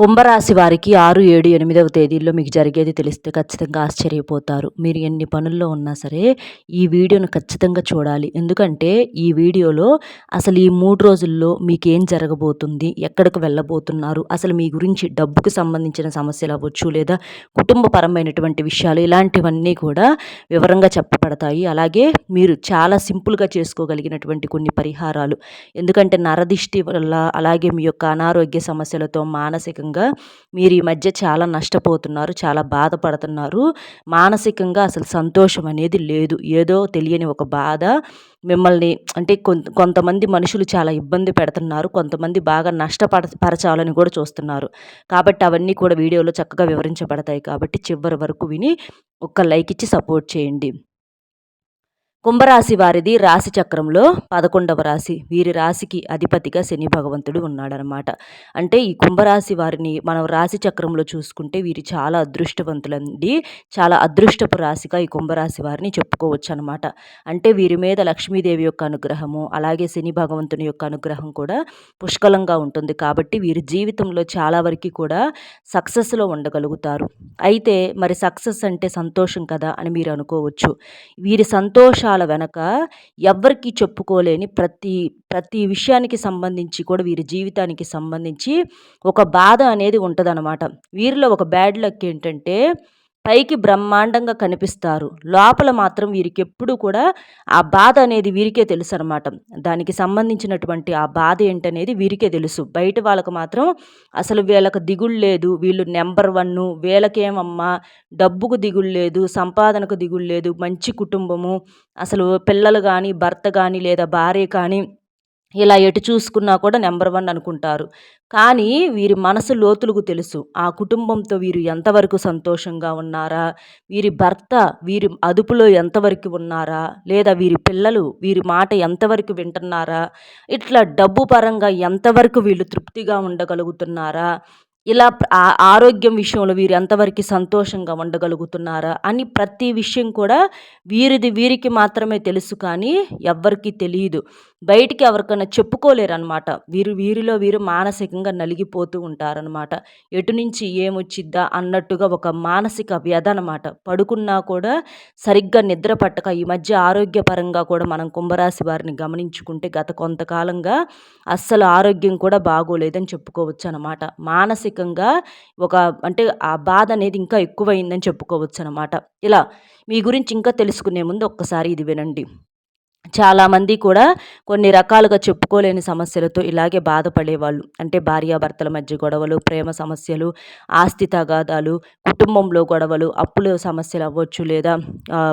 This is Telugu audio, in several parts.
కుంభరాశి వారికి ఆరు ఏడు ఎనిమిదవ తేదీల్లో మీకు జరిగేది తెలిస్తే ఖచ్చితంగా ఆశ్చర్యపోతారు. మీరు ఎన్ని పనుల్లో ఉన్నా సరే ఈ వీడియోను ఖచ్చితంగా చూడాలి. ఎందుకంటే ఈ వీడియోలో అసలు ఈ మూడు రోజుల్లో మీకు ఏం జరగబోతుంది ఎక్కడికి వెళ్ళబోతున్నారు అసలు మీ గురించి డబ్బుకు సంబంధించిన సమస్యలు అవ్వచ్చు లేదా కుటుంబపరమైనటువంటి విషయాలు ఇలాంటివన్నీ కూడా వివరంగా చెప్పబడతాయి. అలాగే మీరు చాలా సింపుల్గా చేసుకోగలిగినటువంటి కొన్ని పరిహారాలు. ఎందుకంటే నరదిష్టి వల్ల అలాగే మీ యొక్క అనారోగ్య సమస్యలతో మానసికంగా మానసికంగా మీరు ఈ మధ్య చాలా నష్టపోతున్నారు చాలా బాధపడుతున్నారు. మానసికంగా అసలు సంతోషం అనేది లేదు. ఏదో తెలియని ఒక బాధ. మిమ్మల్ని అంటే కొంత కొంతమంది మనుషులు చాలా ఇబ్బంది పెడుతున్నారు. కొంతమంది బాగా నష్టపడ పరచాలని కూడా చూస్తున్నారు. కాబట్టి అవన్నీ కూడా వీడియోలో చక్కగా వివరించబడతాయి. కాబట్టి చివరి వరకు విని ఒక్క లైక్ ఇచ్చి సపోర్ట్ చేయండి. కుంభరాశి వారిది రాశి చక్రంలో పదకొండవ రాశి. వీరి రాశికి అధిపతిగా శని భగవంతుడు ఉన్నాడనమాట అంటే ఈ కుంభరాశి వారిని మనం రాశి చక్రంలో చూసుకుంటే వీరు చాలా అదృష్టవంతులండి. చాలా అదృష్టపు రాశిగా ఈ కుంభరాశి వారిని చెప్పుకోవచ్చు అనమాట అంటే వీరి మీద లక్ష్మీదేవి యొక్క అనుగ్రహము అలాగే శని భగవంతుని యొక్క అనుగ్రహం కూడా పుష్కలంగా ఉంటుంది. కాబట్టి వీరి జీవితంలో చాలా వరకు కూడా సక్సెస్లో ఉండగలుగుతారు. అయితే మరి సక్సెస్ అంటే సంతోషం కదా అని మీరు అనుకోవచ్చు. వీరి సంతోష అంశాల వెనక ఎవ్వరికీ చెప్పుకోలేని ప్రతి ప్రతి విషయానికి సంబంధించి కూడా వీరి జీవితానికి సంబంధించి ఒక బాధ అనేది ఉంటుందన్నమాట. వీరిలో ఒక బ్యాడ్ లక్ ఏంటంటే పైకి బ్రహ్మాండంగా కనిపిస్తారు. లోపల మాత్రం వీరికి ఎప్పుడు కూడా ఆ బాధ అనేది వీరికే తెలుసు అనమాట దానికి సంబంధించినటువంటి ఆ బాధ ఏంటనేది వీరికే తెలుసు. బయట వాళ్ళకు మాత్రం అసలు వీళ్ళకి దిగులు లేదు. వీళ్ళు నెంబర్ వన్ వీళ్ళకేమమ్మా? డబ్బుకు దిగులు లేదు సంపాదనకు దిగులు లేదు మంచి కుటుంబము అసలు పిల్లలు కానీ భర్త కానీ లేదా భార్య కానీ ఇలా ఎటు చూసుకున్నా కూడా నెంబర్ వన్ అనుకుంటారు. కానీ వీరి మనసు లోతులకు తెలుసు. ఆ కుటుంబంతో వీరు ఎంతవరకు సంతోషంగా ఉన్నారా? వీరి భర్త వీరి అదుపులో ఎంతవరకు ఉన్నారా? లేదా వీరి పిల్లలు వీరి మాట ఎంతవరకు వింటున్నారా? ఇట్లా డబ్బు పరంగా ఎంతవరకు వీళ్ళు తృప్తిగా ఉండగలుగుతున్నారా? ఇలా ఆరోగ్యం విషయంలో వీరు ఎంతవరకు సంతోషంగా ఉండగలుగుతున్నారా? అని ప్రతి విషయం కూడా వీరిది వీరికి మాత్రమే తెలుసు కానీ ఎవ్వరికీ తెలియదు. బయటికి ఎవరికైనా చెప్పుకోలేరు అనమాట వీరు వీరిలో వీరు మానసికంగా నలిగిపోతూ ఉంటారనమాట ఎటు నుంచి ఏమొచ్చిద్దా అన్నట్టుగా ఒక మానసిక వ్యధ అనమాట పడుకున్నా కూడా సరిగ్గా నిద్ర పట్టక ఈ మధ్య ఆరోగ్యపరంగా కూడా మనం కుంభరాశి వారిని గమనించుకుంటే గత కొంతకాలంగా అస్సలు ఆరోగ్యం కూడా బాగోలేదని చెప్పుకోవచ్చు అనమాట మానసికంగా ఒక అంటే ఆ బాధ అనేది ఇంకా ఎక్కువైందని చెప్పుకోవచ్చు అనమాట ఇలా మీ గురించి ఇంకా తెలుసుకునే ముందు ఒక్కసారి ఇది వినండి. చాలామంది కూడా కొన్ని రకాలుగా చెప్పుకోలేని సమస్యలతో ఇలాగే బాధపడేవాళ్ళు. అంటే భార్యాభర్తల మధ్య గొడవలు ప్రేమ సమస్యలు ఆస్తి తగాదాలు కుటుంబంలో గొడవలు అప్పుల సమస్యలు అవ్వచ్చు లేదా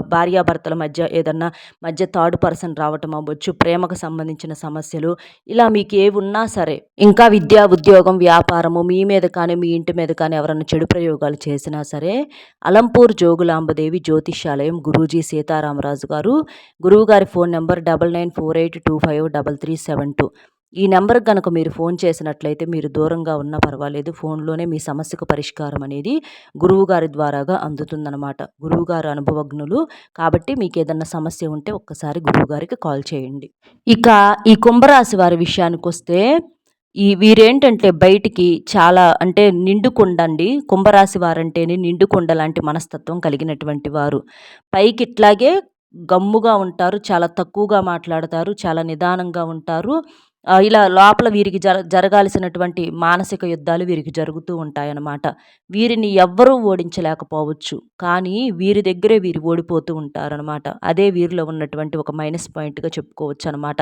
భార్యాభర్తల మధ్య ఏదన్నా మధ్య థర్డ్ పర్సన్ రావటం అవ్వచ్చు ప్రేమకు సంబంధించిన సమస్యలు ఇలా మీకు ఏమున్నా సరే ఇంకా విద్యా ఉద్యోగం వ్యాపారము మీ మీద కానీ మీ ఇంటి మీద కానీ ఎవరన్నా చెడు ప్రయోగాలు చేసినా సరే అలంపూర్ జోగులాంబదేవి జ్యోతిష్యాలయం గురూజీ సీతారామరాజు గారు గురువుగారి phone number double nine four eight two five double three seven two. ఈ నెంబర్కి కనుక మీరు ఫోన్ చేసినట్లయితే మీరు దూరంగా ఉన్నా పర్వాలేదు. ఫోన్లోనే మీ సమస్యకు పరిష్కారం అనేది గురువుగారి ద్వారాగా అందుతుందన్నమాట. గురువుగారు అనుభవజ్ఞులు కాబట్టి మీకు ఏదన్నా సమస్య ఉంటే ఒక్కసారి గురువుగారికి కాల్ చేయండి. ఇక ఈ కుంభరాశి వారి విషయానికి వస్తే ఈ వీరేంటంటే బయటికి చాలా అంటే నిండుకుండండి. కుంభరాశి వారంటేనే నిండుకుండ లాంటి మనస్తత్వం కలిగినటువంటి వారు. పైకి ఇట్లాగే గమ్ముగా ఉంటారు చాలా తక్కువగా మాట్లాడతారు చాలా నిదానంగా ఉంటారు. ఇలా లోపల వీరికి జర జరగాల్సినటువంటి మానసిక యుద్ధాలు వీరికి జరుగుతూ ఉంటాయన్నమాట. వీరిని ఎవ్వరూ ఓడించలేకపోవచ్చు కానీ వీరి దగ్గరే వీరు ఓడిపోతూ ఉంటారనమాట అదే వీరిలో ఉన్నటువంటి ఒక మైనస్ పాయింట్గా చెప్పుకోవచ్చు అనమాట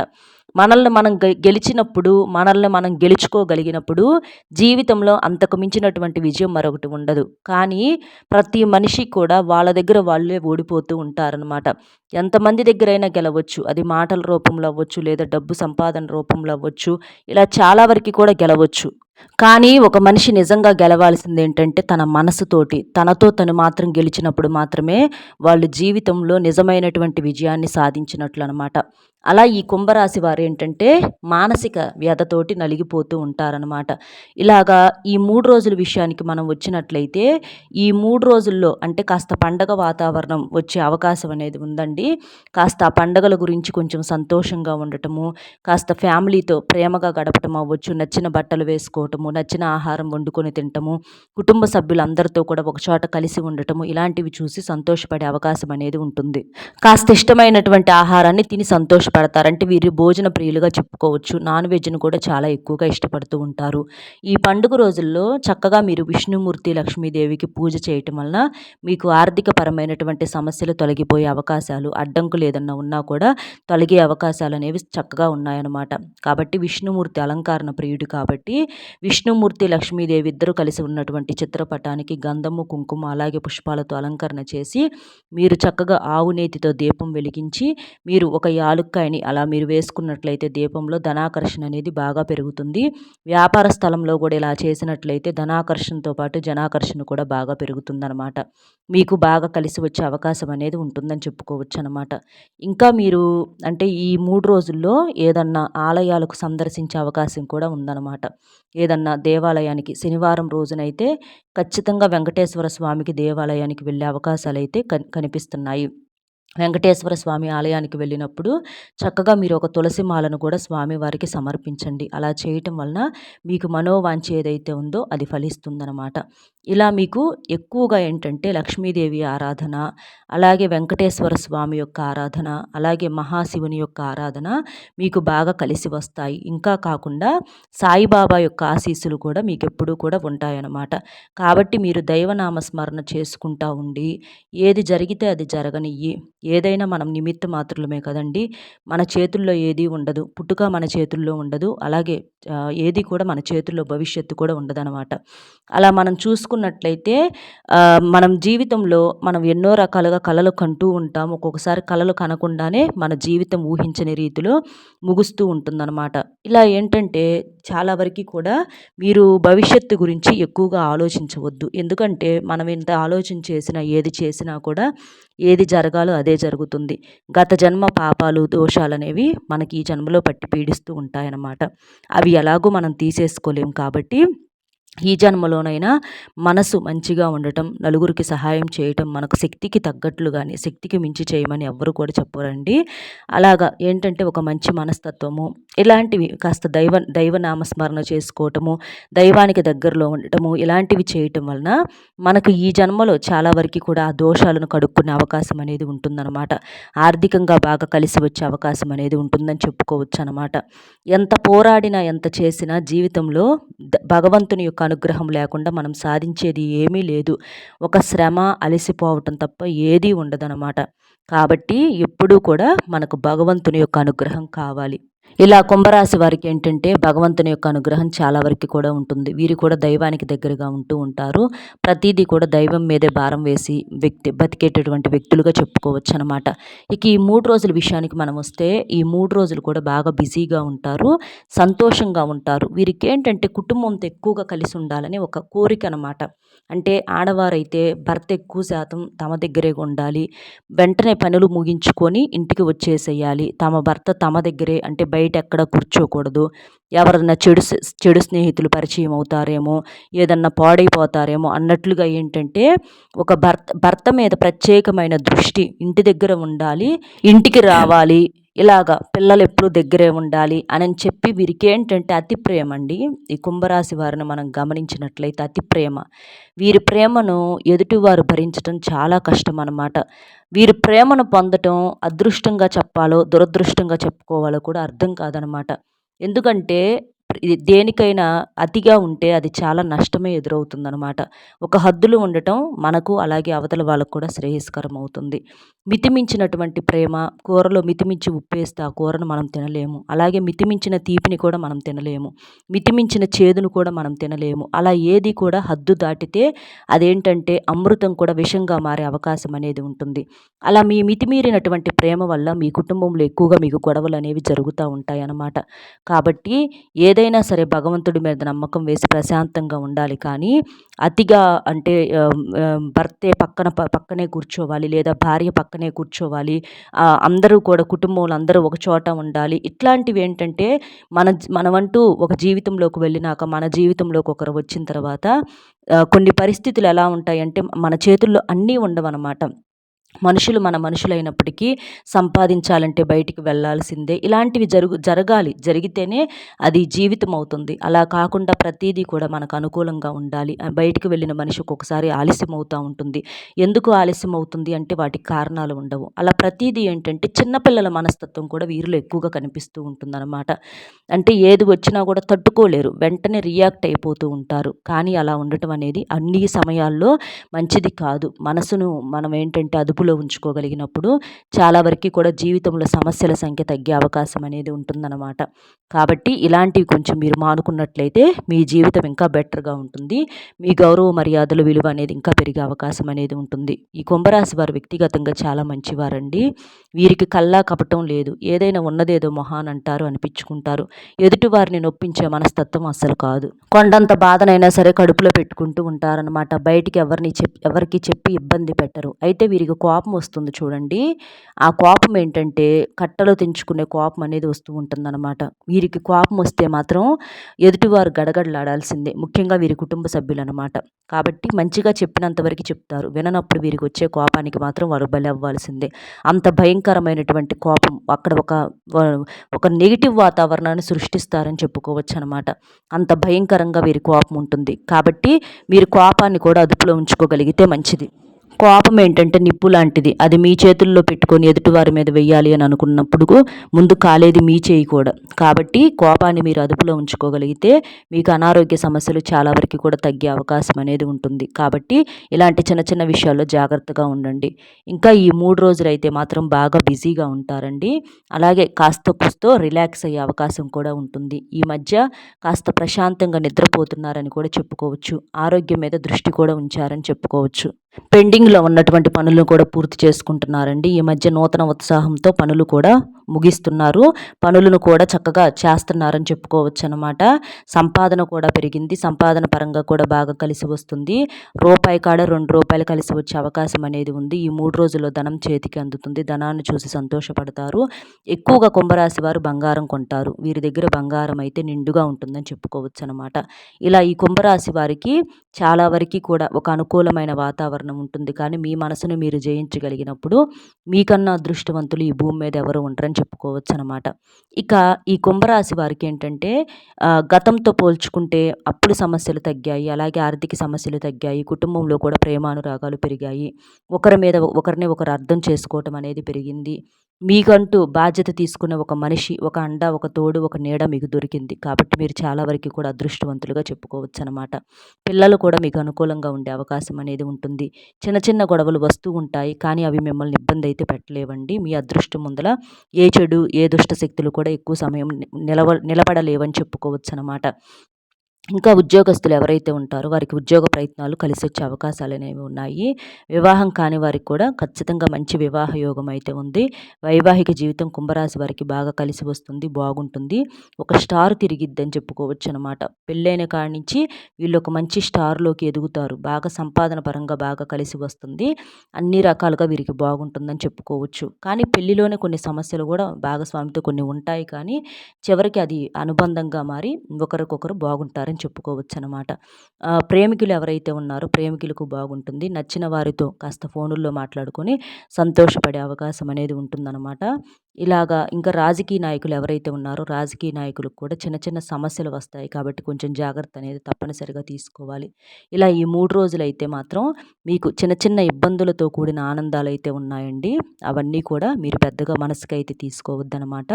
మనల్ని మనం గెలిచినప్పుడు మనల్ని మనం గెలుచుకోగలిగినప్పుడు జీవితంలో అంతకు మించినటువంటి విజయం మరొకటి ఉండదు. కానీ ప్రతి మనిషి కూడా వాళ్ళ దగ్గర వాళ్ళే ఓడిపోతూ ఉంటారనమాట ఎంతమంది దగ్గరైనా గెలవచ్చు. అది మాటల రూపంలో అవ్వచ్చు లేదా డబ్బు సంపాదన రూపంలో అవ్వచ్చు. ఇలా చాలా వరకు కూడా గెలవచ్చు. కానీ ఒక మనిషి నిజంగా గెలవాల్సింది ఏంటంటే తన మనసుతోటి తనతో తను మాత్రం గెలిచినప్పుడు మాత్రమే వాళ్ళు జీవితంలో నిజమైనటువంటి విజయాన్ని సాధించినట్లు అనమాట అలా ఈ కుంభరాశి వారు ఏంటంటే మానసిక వ్యధతోటి నలిగిపోతూ ఉంటారనమాట. ఇలాగా ఈ మూడు రోజుల విషయానికి మనం వచ్చినట్లయితే ఈ మూడు రోజుల్లో అంటే కాస్త పండగ వాతావరణం వచ్చే అవకాశం అనేది ఉందండి. కాస్త ఆ పండగల గురించి కొంచెం సంతోషంగా ఉండటము కాస్త ఫ్యామిలీతో ప్రేమగా గడపటం అవ్వచ్చు నచ్చిన బట్టలు వేసుకో చేసుకోవటము నచ్చిన ఆహారం వండుకొని తినటము కుటుంబ సభ్యులందరితో కూడా ఒక చోట కలిసి ఉండటము ఇలాంటివి చూసి సంతోషపడే అవకాశం అనేది ఉంటుంది. కాస్త ఇష్టమైనటువంటి ఆహారాన్ని తిని సంతోషపడతారు. అంటే వీరు భోజన ప్రియులుగా చెప్పుకోవచ్చు. నాన్ వెజ్ను కూడా చాలా ఎక్కువగా ఇష్టపడుతూ ఉంటారు. ఈ పండుగ రోజుల్లో చక్కగా మీరు విష్ణుమూర్తి లక్ష్మీదేవికి పూజ చేయటం వలన మీకు ఆర్థిక పరమైనటువంటి సమస్యలు తొలగిపోయే అవకాశాలు అడ్డంకులు ఏదన్నా ఉన్నా కూడా తొలగే అవకాశాలు అనేవి చక్కగా ఉన్నాయన్నమాట. కాబట్టి విష్ణుమూర్తి అలంకరణ ప్రియుడు కాబట్టి విష్ణుమూర్తి లక్ష్మీదేవి ఇద్దరు కలిసి ఉన్నటువంటి చిత్రపటానికి గంధము కుంకుమ అలాగే పుష్పాలతో అలంకరణ చేసి మీరు చక్కగా ఆవు నేతితో దీపం వెలిగించి మీరు ఒక యాలుక్కాయని అలా మీరు వేసుకున్నట్లయితే దీపంలో ధనాకర్షణ అనేది బాగా పెరుగుతుంది. వ్యాపార స్థలంలో కూడా ఇలా చేసినట్లయితే ధనాకర్షణతో పాటు జనాకర్షణ కూడా బాగా పెరుగుతుందన్నమాట. మీకు బాగా కలిసి వచ్చే అవకాశం అనేది ఉంటుందని చెప్పుకోవచ్చు అనమాట ఇంకా మీరు అంటే ఈ మూడు రోజుల్లో ఏదన్నా ఆలయాలకు సందర్శించే అవకాశం కూడా ఉందన్నమాట. ఏదన్నా దేవాలయానికి శనివారం రోజునైతే ఖచ్చితంగా వెంకటేశ్వర స్వామికి దేవాలయానికి వెళ్ళే అవకాశాలు అయితే కనిపిస్తున్నాయి. వెంకటేశ్వర స్వామి ఆలయానికి వెళ్ళినప్పుడు చక్కగా మీరు ఒక తులసి మాలను కూడా స్వామివారికి సమర్పించండి. అలా చేయటం వలన మీకు మనోవాంఛ ఏదైతే ఉందో అది ఫలిస్తుందనమాట ఇలా మీకు ఎక్కువగా ఏంటంటే లక్ష్మీదేవి ఆరాధన అలాగే వెంకటేశ్వర స్వామి యొక్క ఆరాధన అలాగే మహాశివుని యొక్క ఆరాధన మీకు బాగా కలిసి వస్తాయి. ఇంకా కాకుండా సాయిబాబా యొక్క ఆశీస్సులు కూడా మీకు ఎప్పుడూ కూడా ఉంటాయన్నమాట. కాబట్టి మీరు దైవనామస్మరణ చేసుకుంటా ఉండి ఏది జరిగితే అది జరగనియ్యి ఏదైనా మనం నిమిత్త మాత్రమే కదండి. మన చేతుల్లో ఏది ఉండదు. పుట్టుక మన చేతుల్లో ఉండదు. అలాగే ఏది కూడా మన చేతుల్లో భవిష్యత్తు కూడా ఉండదనమాట అలా మనం చూసుకున్నట్లయితే మనం జీవితంలో మనం ఎన్నో రకాలుగా కళలు కంటూ ఉంటాం. ఒక్కొక్కసారి కళలు కనకుండానే మన జీవితం ఊహించని రీతిలో ముగుస్తూ ఉంటుందన్నమాట. ఇలా ఏంటంటే చాలా వరకు కూడా మీరు భవిష్యత్తు గురించి ఎక్కువగా ఆలోచించవద్దు. ఎందుకంటే మనం ఎంత ఆలోచన చేసినా ఏది చేసినా కూడా ఏది జరగాలో అదే జరుగుతుంది. గత జన్మ పాపాలు దోషాలు అనేవి మనకి ఈ జన్మలో పట్టి పీడిస్తూ ఉంటాయన్నమాట. అవి ఎలాగో మనం తీసేసుకోలేం కాబట్టి ఈ జన్మలోనైనా మనసు మంచిగా ఉండటం నలుగురికి సహాయం చేయటం మనకు శక్తికి తగ్గట్లు కానీ శక్తికి మించి చేయమని ఎవ్వరు కూడా చెప్పరండి. అలాగా ఏంటంటే ఒక మంచి మనస్తత్వము ఇలాంటివి కాస్త దైవ దైవ నామస్మరణ చేసుకోవటము దైవానికి దగ్గరలో ఉండటము ఇలాంటివి చేయటం వలన మనకు ఈ జన్మలో చాలా వరకు కూడా ఆ దోషాలను కడుక్కునే అవకాశం అనేది ఉంటుందన్నమాట. ఆర్థికంగా బాగా కలిసి వచ్చే అవకాశం అనేది ఉంటుందని చెప్పుకోవచ్చు అనమాట ఎంత పోరాడినా ఎంత చేసినా జీవితంలో భగవంతుని యొక్క అనుగ్రహం లేకుండా మనం సాధించేది ఏమీ లేదు. ఒక శ్రమ అలసిపోవటం తప్ప ఏదీ ఉండదనమాట కాబట్టి ఎప్పుడూ కూడా మనకు భగవంతుని యొక్క అనుగ్రహం కావాలి. ఇలా కుంభరాశి వారికి ఏంటంటే భగవంతుని యొక్క అనుగ్రహం చాలా వరకు కూడా ఉంటుంది. వీరు కూడా దైవానికి దగ్గరగా ఉంటూ ఉంటారు. ప్రతిదీ కూడా దైవం మీదే భారం వేసి వ్యక్తి బతికేటటువంటి వ్యక్తులుగా చెప్పుకోవచ్చు అనమాట ఇక ఈ మూడు రోజుల విషయానికి మనం వస్తే ఈ మూడు రోజులు కూడా బాగా బిజీగా ఉంటారు సంతోషంగా ఉంటారు. వీరికి ఏంటంటే కుటుంబంతో ఎక్కువగా కలిసి ఉండాలని ఒక కోరిక అనమాట అంటే ఆడవారైతే భర్త ఎక్కువ శాతం తమ దగ్గరే ఉండాలి. వెంటనే పనులు ముగించుకొని ఇంటికి వచ్చేసేయాలి. తమ భర్త తమ దగ్గరే అంటే బయట ఎక్కడ కూర్చోకూడదు. ఎవరన్నా చెడు చెడు స్నేహితులు పరిచయం అవుతారేమో ఏదన్నా పాడైపోతారేమో అన్నట్లుగా ఏంటంటే ఒక భర్త భర్త మీద ప్రత్యేకమైన దృష్టి ఇంటి దగ్గర ఉండాలి ఇంటికి రావాలి ఇలాగా పిల్లలు ఎప్పుడు దగ్గరే ఉండాలి అని చెప్పి వీరికి ఏంటంటే అతి ప్రేమ అండి. ఈ కుంభరాశి వారిని మనం గమనించినట్లయితే అతి ప్రేమ. వీరి ప్రేమను ఎదుటివారు భరించడం చాలా కష్టం అన్నమాట. వీరి ప్రేమను పొందటం అదృష్టంగా చెప్పాలో దురదృష్టంగా చెప్పుకోవాలో కూడా అర్థం కాదనమాట ఎందుకంటే దేనికైనా అతిగా ఉంటే అది చాలా నష్టమే ఎదురవుతుందనమాట ఒక హద్దులు ఉండటం మనకు అలాగే అవతల వాళ్ళకు కూడా శ్రేయస్కరం అవుతుంది మితిమించినటువంటి ప్రేమ కూరలో మితిమించి ఉప్పేస్తే ఆ కూరను మనం తినలేము. అలాగే మితిమించిన తీపిని కూడా మనం తినలేము. మితిమించిన చేదును కూడా మనం తినలేము. అలా ఏది కూడా హద్దు దాటితే అదేంటంటే అమృతం కూడా విషంగా మారే అవకాశం అనేది ఉంటుంది. అలా మీ మితిమీరినటువంటి ప్రేమ వల్ల మీ కుటుంబంలో ఎక్కువగా మీకు గొడవలు అనేవి జరుగుతూ ఉంటాయి అన్నమాట కాబట్టి ఏదైనా సరే భగవంతుడి మీద నమ్మకం వేసి ప్రశాంతంగా ఉండాలి. కానీ అతిగా అంటే భర్తే పక్కన పక్కనే కూర్చోవాలి లేదా భార్య పక్కనే కూర్చోవాలి. అందరూ కూడా కుటుంబంలో అందరూ ఒక చోట ఉండాలి. ఇట్లాంటివి ఏంటంటే మన మనమంటూ ఒక జీవితంలోకి వెళ్ళినాక మన జీవితంలోకి ఒకరు వచ్చిన తర్వాత కొన్ని పరిస్థితులు ఎలా ఉంటాయంటే మన చేతుల్లో అన్నీ ఉండవన్నమాట. మనుషులు మన మనుషులైనప్పటికీ సంపాదించాలంటే బయటికి వెళ్ళాల్సిందే ఇలాంటివి జరుగు జరగాలి. జరిగితేనే అది జీవితం అవుతుంది అలా కాకుండా ప్రతిదీ కూడా మనకు అనుకూలంగా ఉండాలి. బయటికి వెళ్ళిన మనిషి ఒక్కొక్కసారి ఆలస్యం అవుతూ ఉంటుంది. ఎందుకు ఆలస్యం అవుతుంది అంటే వాటికి కారణాలు ఉండవు. అలా ప్రతిదీ ఏంటంటే చిన్నపిల్లల మనస్తత్వం కూడా వీరిలో ఎక్కువగా కనిపిస్తూ ఉంటుందన్నమాట. అంటే ఏది వచ్చినా కూడా తట్టుకోలేరు. వెంటనే రియాక్ట్ అయిపోతూ ఉంటారు. కానీ అలా ఉండటం అనేది అన్ని సమయాల్లో మంచిది కాదు. మనసును మనం ఏంటంటే అదుపు అదుపులో ఉంచుకోగలిగినప్పుడు చాలా వరకు కూడా జీవితంలో సమస్యల సంఖ్య తగ్గే అవకాశం అనేది ఉంటుందన్నమాట. కాబట్టి ఇలాంటివి కొంచెం మీరు మానుకున్నట్లయితే మీ జీవితం ఇంకా బెటర్గా ఉంటుంది. మీ గౌరవ మర్యాదల విలువ అనేది ఇంకా పెరిగే అవకాశం అనేది ఉంటుంది. ఈ కుంభరాశి వారు వ్యక్తిగతంగా చాలా మంచివారండి. వీరికి కల్లా కపటం లేదు. ఏదైనా ఉన్నదేదో మొహాన్ అంటారు అనిపించుకుంటారు. ఎదుటి వారిని నొప్పించే మనస్తత్వం అస్సలు కాదు. కొండంత బాధనైనా సరే కడుపులో పెట్టుకుంటూ ఉంటారనమాట బయటికి ఎవరిని చెప్ ఎవరికి చెప్పి ఇబ్బంది పెట్టరు. అయితే వీరికి కోపం కోపం వస్తుంది చూడండి. ఆ కోపం ఏంటంటే కట్టలో తెంచుకునే కోపం అనేది వస్తూ ఉంటుందన్నమాట. వీరికి కోపం వస్తే మాత్రం ఎదుటివారు గడగడలాడాల్సిందే. ముఖ్యంగా వీరి కుటుంబ సభ్యులు అనమాట కాబట్టి మంచిగా చెప్పినంత వరకు చెప్తారు. విననప్పుడు వీరికి వచ్చే కోపానికి మాత్రం వారు బలి అవ్వాల్సిందే. అంత భయంకరమైనటువంటి కోపం అక్కడ ఒక ఒక నెగిటివ్ వాతావరణాన్ని సృష్టిస్తారని చెప్పుకోవచ్చు అనమాట అంత భయంకరంగా వీరి కోపం ఉంటుంది. కాబట్టి మీరు కోపాన్ని కూడా అదుపులో ఉంచుకోగలిగితే మంచిది. కోపం ఏంటంటే నిప్పు లాంటిది. అది మీ చేతుల్లో పెట్టుకొని ఎదుటివారి మీద వెయ్యాలి అని అనుకున్నప్పుడు ముందు కాలేది మీ చేయి కూడా. కాబట్టి కోపాన్ని మీరు అదుపులో ఉంచుకోగలిగితే మీకు అనారోగ్య సమస్యలు చాలా వరకు కూడా తగ్గే అవకాశం అనేది ఉంటుంది. కాబట్టి ఇలాంటి చిన్న చిన్న విషయాల్లో జాగ్రత్తగా ఉండండి. ఇంకా ఈ మూడు రోజులు అయితే మాత్రం బాగా బిజీగా ఉంటారండి. అలాగే కాస్త కుస్తో రిలాక్స్ అయ్యే అవకాశం కూడా ఉంటుంది. ఈ మధ్య కాస్త ప్రశాంతంగా నిద్రపోతున్నారని కూడా చెప్పుకోవచ్చు. ఆరోగ్యం మీద దృష్టి కూడా ఉంచారని చెప్పుకోవచ్చు. పెండింగ్లో ఉన్నటువంటి పనులను కూడా పూర్తి చేసుకుంటున్నారండి. ఈ మధ్య నూతన ఉత్సాహంతో పనులు కూడా ముగిస్తున్నారు. పనులను కూడా చక్కగా చేస్తున్నారని చెప్పుకోవచ్చు అనమాట సంపాదన కూడా పెరిగింది. సంపాదన పరంగా కూడా బాగా కలిసి వస్తుంది. రూపాయి కాడ రెండు రూపాయలు కలిసి వచ్చే అవకాశం అనేది ఉంది. ఈ మూడు రోజుల్లో ధనం చేతికి అందుతుంది. ధనాన్ని చూసి సంతోషపడతారు. ఎక్కువగా కుంభరాశి వారు బంగారం కొంటారు. వీరి దగ్గర బంగారం అయితే నిండుగా ఉంటుందని చెప్పుకోవచ్చు అనమాట ఇలా ఈ కుంభరాశి వారికి చాలా వరకు కూడా ఒక అనుకూలమైన వాతావరణం ఉంటుంది. కానీ మీ మనసును మీరు జయించగలిగినప్పుడు మీకన్నా అదృష్టవంతులు ఈ భూమి మీద ఎవరు చెప్పుకోవచ్చు అనమాట ఇక ఈ కుంభరాశి వారికి ఏంటంటే గతంతో పోల్చుకుంటే అప్పుడు సమస్యలు తగ్గాయి అలాగే ఆర్థిక సమస్యలు తగ్గాయి కుటుంబంలో కూడా ప్రేమానురాగాలు పెరిగాయి. ఒకరి మీద ఒకరిని ఒకరు అర్థం చేసుకోవటం అనేది పెరిగింది. మీకంటూ బాధ్యత తీసుకున్న ఒక మనిషి ఒక అండ ఒక తోడు ఒక నీడ మీకు దొరికింది. కాబట్టి మీరు చాలా వరకు కూడా అదృష్టవంతులుగా చెప్పుకోవచ్చు అనమాట పిల్లలు కూడా మీకు అనుకూలంగా ఉండే అవకాశం అనేది ఉంటుంది. చిన్న చిన్న గొడవలు వస్తూ ఉంటాయి. కానీ అవి మిమ్మల్ని ఇబ్బంది అయితే పెట్టలేవండి. మీ అదృష్టం ముందల ఏ చెడు ఏ దుష్ట శక్తులు కూడా ఎక్కువ సమయం నిలవ నిలబడలేవని చెప్పుకోవచ్చు అనమాట ఇంకా ఉద్యోగస్తులు ఎవరైతే ఉంటారో వారికి ఉద్యోగ ప్రయత్నాలు కలిసి వచ్చే అవకాశాలు అనేవి ఉన్నాయి. వివాహం కాని వారికి కూడా ఖచ్చితంగా మంచి వివాహ యోగం అయితే ఉంది. వైవాహిక జీవితం కుంభరాశి వారికి బాగా కలిసి వస్తుంది బాగుంటుంది. ఒక స్టార్ తిరిగిద్దని చెప్పుకోవచ్చు అనమాట పెళ్ళైన కాడి నుంచి వీళ్ళు ఒక మంచి స్టార్లోకి ఎదుగుతారు. బాగా సంపాదన పరంగా బాగా కలిసి వస్తుంది. అన్ని రకాలుగా వీరికి బాగుంటుందని చెప్పుకోవచ్చు. కానీ పెళ్ళిలోనే కొన్ని సమస్యలు కూడా భాగస్వామితో కొన్ని ఉంటాయి కానీ చివరికి అది అనుబంధంగా మారి ఒకరికొకరు బాగుంటారని అని చెప్పుకోవచ్చు అనమాట ప్రేమికులు ఎవరైతే ఉన్నారో ప్రేమికులకు బాగుంటుంది. నచ్చిన వారితో కాస్త ఫోనుల్లో మాట్లాడుకొని సంతోషపడే అవకాశం అనేది ఉంటుందన్నమాట ఇలాగా ఇంకా రాజకీయ నాయకులు ఎవరైతే ఉన్నారో రాజకీయ నాయకులకు కూడా చిన్న చిన్న సమస్యలు వస్తాయి కాబట్టి కొంచెం జాగ్రత్త అనేది తప్పనిసరిగా తీసుకోవాలి. ఇలా ఈ మూడు రోజులు అయితే మాత్రం మీకు చిన్న చిన్న ఇబ్బందులతో కూడిన ఆనందాలు అయితే ఉన్నాయండి. అవన్నీ కూడా మీరు పెద్దగా మనసుకు అయితే తీసుకోవద్దనమాట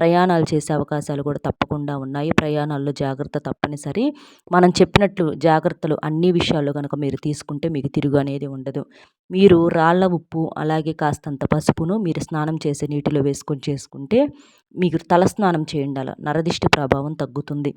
ప్రయాణాలు చేసే అవకాశాలు కూడా తప్పకుండా ఉన్నాయి. ప్రయాణాల్లో జాగ్రత్త తప్పనిసరి. మనం చెప్పినట్లు జాగ్రత్తలు అన్ని విషయాల్లో కనుక మీరు తీసుకుంటే మీకు తిరుగు అనేది ఉండదు. మీరు రాళ్ళ ఉప్పు అలాగే కాస్తంత పసుపును మీరు స్నానం చేసే నీటిలో వేసి వేసుకొని చేసుకుంటే మీకు తలస్నానం చేయండి అలా నరదిష్టి ప్రభావం తగ్గుతుంది.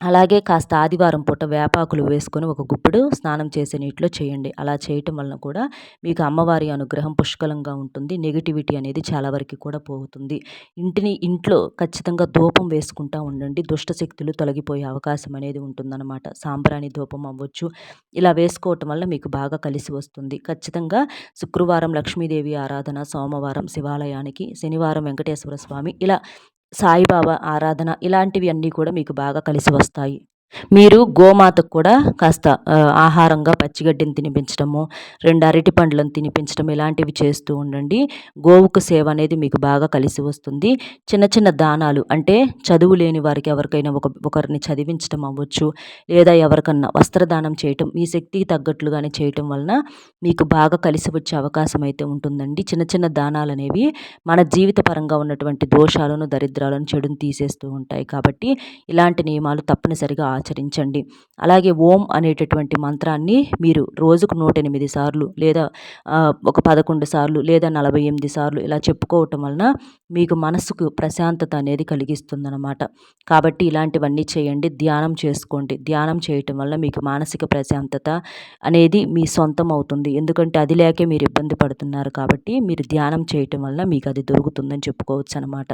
అలాగే కాస్త ఆదివారం పూట వేపాకులు వేసుకొని ఒక గుప్పుడు స్నానం చేసే నీటిలో చేయండి. అలా చేయటం వలన కూడా మీకు అమ్మవారి అనుగ్రహం పుష్కలంగా ఉంటుంది. నెగిటివిటీ అనేది చాలా వరకు కూడా పోతుంది. ఇంటిని ఇంట్లో ఖచ్చితంగా ధూపం వేసుకుంటా ఉండండి. దుష్ట శక్తులు తొలగిపోయే అవకాశం అనేది ఉంటుందన్నమాట. సాంబ్రాణి ధూపం అవ్వచ్చు. ఇలా వేసుకోవటం వల్ల మీకు బాగా కలిసి వస్తుంది. ఖచ్చితంగా శుక్రవారం లక్ష్మీదేవి ఆరాధన సోమవారం శివాలయానికి శనివారం వెంకటేశ్వర స్వామి ఇలా సాయిబాబా ఆరాధన ఇలాంటివి అన్నీ కూడా మీకు బాగా కలిసి వస్తాయి. మీరు గోమాతకు కూడా కాస్త ఆహారంగా పచ్చిగడ్డిని తినిపించడము రెండు అరటి పండ్లను తినిపించడం ఇలాంటివి చేస్తూ ఉండండి. గోవుకు సేవ అనేది మీకు బాగా కలిసి వస్తుంది. చిన్న చిన్న దానాలు అంటే చదువు లేని వారికి ఎవరికైనా ఒక ఒకరిని చదివించడం అవ్వచ్చు లేదా ఎవరికన్నా వస్త్రదానం చేయటం మీ శక్తికి తగ్గట్లుగానే చేయటం వలన మీకు బాగా కలిసి వచ్చే అవకాశం అయితే ఉంటుందండి. చిన్న చిన్న దానాలు అనేవి మన జీవిత పరంగా ఉన్నటువంటి దోషాలను దరిద్రాలను చెడును తీసేస్తూ ఉంటాయి కాబట్టి ఇలాంటి నియమాలు తప్పనిసరిగా ఆచరించండి. అలాగే ఓం అనేటటువంటి మంత్రాన్ని మీరు రోజుకు నూట ఎనిమిది సార్లు లేదా ఒక పదకొండు సార్లు లేదా నలభై ఎనిమిది సార్లు ఇలా చెప్పుకోవటం వలన మీకు మనసుకు ప్రశాంతత అనేది కలిగిస్తుందన్నమాట. కాబట్టి ఇలాంటివన్నీ చేయండి ధ్యానం చేసుకోండి. ధ్యానం చేయటం వల్ల మీకు మానసిక ప్రశాంతత అనేది మీ సొంతం అవుతుంది. ఎందుకంటే అది లేకే మీరు ఇబ్బంది పడుతున్నారు కాబట్టి మీరు ధ్యానం చేయటం వల్ల మీకు అది దొరుకుతుందని చెప్పుకోవచ్చు అనమాట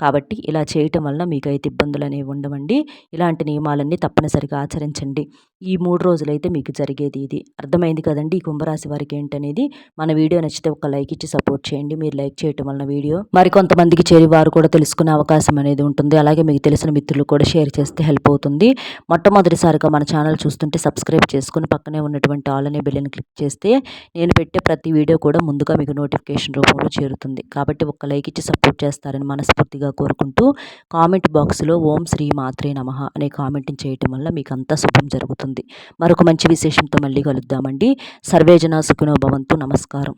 కాబట్టి ఇలా చేయటం వలన మీకైతే ఇబ్బందులు అనేవి ఉండవండి. ఇలాంటి నియమాలన్నీ తప్పనిసరిగా ఆచరించండి. ఈ మూడు రోజులైతే మీకు జరిగేది ఇది. అర్థమైంది కదండి ఈ కుంభరాశి వారికి ఏంటనేది? మన వీడియో నచ్చితే ఒక లైక్ ఇచ్చి సపోర్ట్ చేయండి. మీరు లైక్ చేయటం వలన వీడియో మరికొంతమందికి చేరి వారు కూడా తెలుసుకునే అవకాశం అనేది ఉంటుంది. అలాగే మీకు తెలిసిన మిత్రులు కూడా షేర్ చేస్తే హెల్ప్ అవుతుంది. మొట్టమొదటిసారిగా మన ఛానల్ చూస్తుంటే సబ్స్క్రైబ్ చేసుకుని పక్కనే ఉన్నటువంటి ఆల్ అనే బిల్లని క్లిక్ చేస్తే నేను పెట్టే ప్రతి వీడియో కూడా ముందుగా మీకు నోటిఫికేషన్ రూపంలో చేరుతుంది. కాబట్టి ఒక లైక్ ఇచ్చి సపోర్ట్ చేస్తారని మనస్ఫూర్తిగా కోరుకుంటూ కామెంట్ బాక్స్లో ఓం శ్రీ మాత్రే నమ అనే కామెంట్ని చేయటం వల్ల మీకు అంతా శుభం జరుగుతుంది. మరొక మంచి విశేషంతో మళ్ళీ కలుద్దామండి. సర్వేజన సుఖినో భవంతు. నమస్కారం.